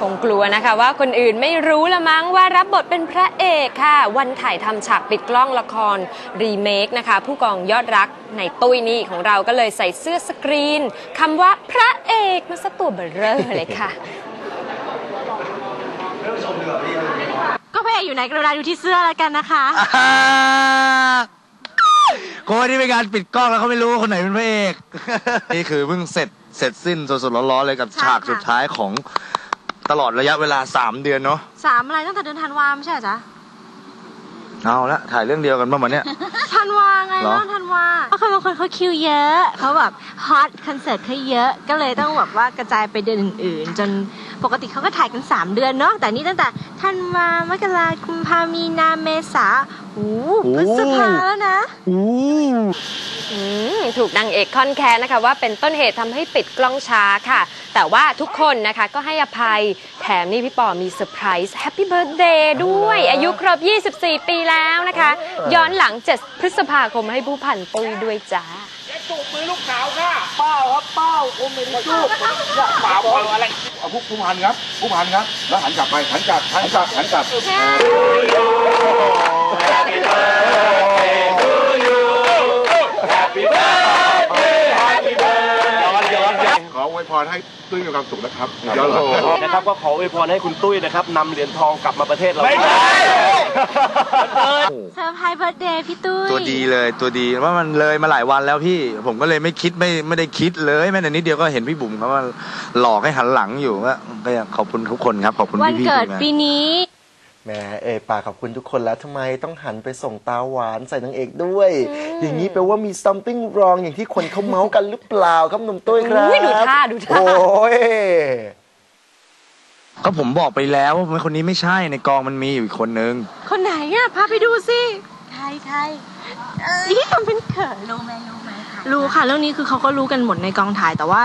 คงกลัวนะคะว่าคนอื่นไม่รู้ละมั้งว่ารับบทเป็นพระเอกค่ะ วันถ่ายทำฉากปิดกล้องละครรีเมคนะคะ ผู้กองยอดรักในตุ้ยนี่ของเราก็เลยใส่เสื้อสกรีนคำว่าพระเอกมาซะตัวเบอเร่อเลยค่ะก็พระเอกอยู่ไหนกรุณาดูที่เสื้อแล้วกันนะคะอ่าคนที่เป็นการปิดกล้องแล้วเขาไม่รู้ว่าคนไหนเป็นพระเอก นี่คือเพิ่งเสร็จเสร็จสิ้นสดๆร้อนๆเลยกับใช่ฉากค่ะสุดท้ายของ ตลอดระยะเวลา3เดือนเนาะสามอะไรตั้งแต่เดือนธันวาไม่ใช่เหรอจ๊ะเอาละถ่ายเรื่องเดียวกันบ้างวันเนี้ยธันวาไงเหรอเรื่องธันวาเพราะคนบางคนเขาคิวเยอะเขาแบบฮอตคอนเสิร์ตเขาเยอะก็เลยต้องแบบว่ากระจายไปเดือนอื่นๆ จนปกติเขาก็ถ่ายกัน 3 เดือนเนาะแต่นี่ตั้งแต่ธันวามกราคุมภามีนาเมษาโอ้โหพฤษภาแล้วนะ อู้ อืมถูกนางเอกค่อนแค้นนะคะว่าเป็นต้นเหตุทำให้ปิดกล้องช้าค่ะ แต่ว่าทุกคนนะคะก็ให้อภัยแถมนี่พี่ปอมีเซอร์ไพรส์แฮปปี้เบิร์ดเดย์ด้วย อายุครบ 24 ปีแล้วนะคะ ย้อนหลัง 7 พฤษภาคมให้ผู้พันปุ้ยด้วยจ้าจูบมือลูกสาวค่ะ เป้าครับเป้าผมไม่ได้จูบอย่าป่าบอลอะไรเอาผู้ผู้พันครับ ผู้พันครับ แล้วหันกลับไปหันกลับหันกลับหันกลับ ขออ วยพรให้ตุ้ยมีความสุขนะครับย้อนหลังนะครับก็ขออวยพรให้คุณตุ้ยนะครับนำเหรียญทองกลับมาประเทศเราไม่ใช่เซอร์ไพรส์เบิร์ดเดย์พี่ตุ้ยตัวดีเลยตัวดีว่ามันเลยมาหลายวันแล้วพี่ ผมก็เลยไม่คิดไม่ไม่ได้คิดเลยแม้แต่นิดเดียวก็เห็นพี่บุ๋มเขาว่าหลอกให้หันหลังอยู่ก็ก็อยากขอบคุณทุกคนครับขอบคุณวันพี่ๆเกิดทีมงานปีนี้ แหมเอ่ยปากขอบคุณทุกคนแล้วทำไมต้องหันไปส่งตาหวานใส่นางเอกด้วย อย่างนี้แปลว่ามี something wrong อย่างที่คนเขาเมาส์กันหรือเปล่าครับหนุ่มตุ้ยครับอุ้ยดูท่าดูท่าโอ้ยก็ผมบอกไปแล้วว่าคนนี้ไม่ใช่ในกองมันมีอยู่อีกคนนึง คนไหนอะพาไปดูสิใครใครนี่ทำเป็นเขินรู้ไหมรู้ไหมใครรู้ค่ะ เรื่องนี้คือเขาก็รู้กันหมดในกองถ่ายแต่ว่า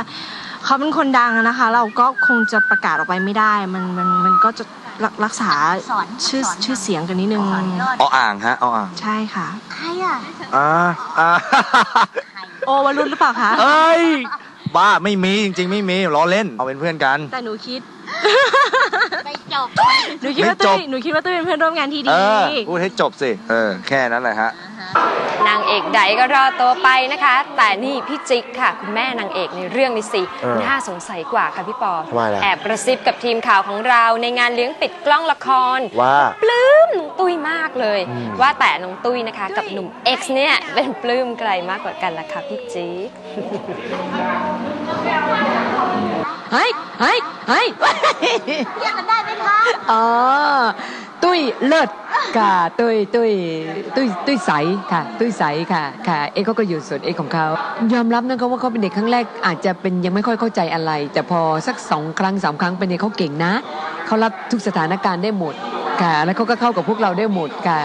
เขาเป็นคนดังอะนะคะ เราก็คงจะประกาศออกไปไม่ได้ มันมันมันก็จะ รักรักษาสอนชื่อสอนชื่อเสียงกันนิดนึง สอนยอดเอาอ่างฮะเอาอ่างใช่ค่ะ ใครอะอ่าอ่าโอวรุณหรือเปล่าคะ เอ้ย บ้าไม่มีจริง ๆ ไม่มีล้อเล่นเอาเป็นเพื่อนกัน แต่หนูคิด ไม่จบ หนูคิดว่าไม่จตุ้บ ยหนูคิดว่าตุ้ยเป็นเพื่อนร่วมงานที่เอดี อพูดให้จบสิ เออ แค่นั้นแหละฮะ นางเอกใดก็รอดตัวไปนะคะ แต่นี่พี่จิ๊กค่ะ คุณแม่นางเอกในเรื่องนี้สิเออน่าสงสัยกว่าค่ะพี่ปอทำไมล่ะ แอบกระซิบกับทีมข่าวของเราในงานเลี้ยงปิดกล้องละคร ว่า ปลื้มน้องตุ้ยมากเลยว่าแต่น้องตุ้ยนะคะ กับหนุ่ม X เนี่ยเป็นปลื้มใครมากกว่ากันล่ะคะพี่จิ๊กเฮ้ยเฮ้ยเฮ้ย เรียกกันได้ไหมคะ อ๋อ ตุ้ยเลิศค่ะตุ้ยตุ้ยตุ้ยตุ้ยใสค่ะ ตุ้ยใสค่ะค่ะ เอ็กเขาก็อยู่ส่วนเอ็กของเขายอมรับนะคะว่าเขาเป็นเด็กครั้งแรกอาจจะเป็นยังไม่ค่อยเข้าใจอะไร แต่พอสักสองครั้งสามครั้งเป็นเด็กเขาเก่งนะเขารับทุกสถานการณ์ได้หมดค่ะ แล้วเขาก็เข้ากับพวกเราได้หมดค่ะ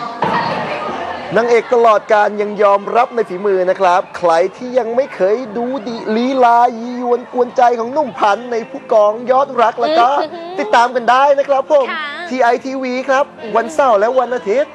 นางเอกตลอดการยังยอมรับในฝีมือนะครับ ใครที่ยังไม่เคยดูดีลีลายียวนกวนใจของหนุ่มพันธุ์ในผู้กองยอดรักแล้วก็ ติดตามกันได้นะครับผมค่ะ ที่ไอทีวีครับ วันเสาร์และวันอาทิตย์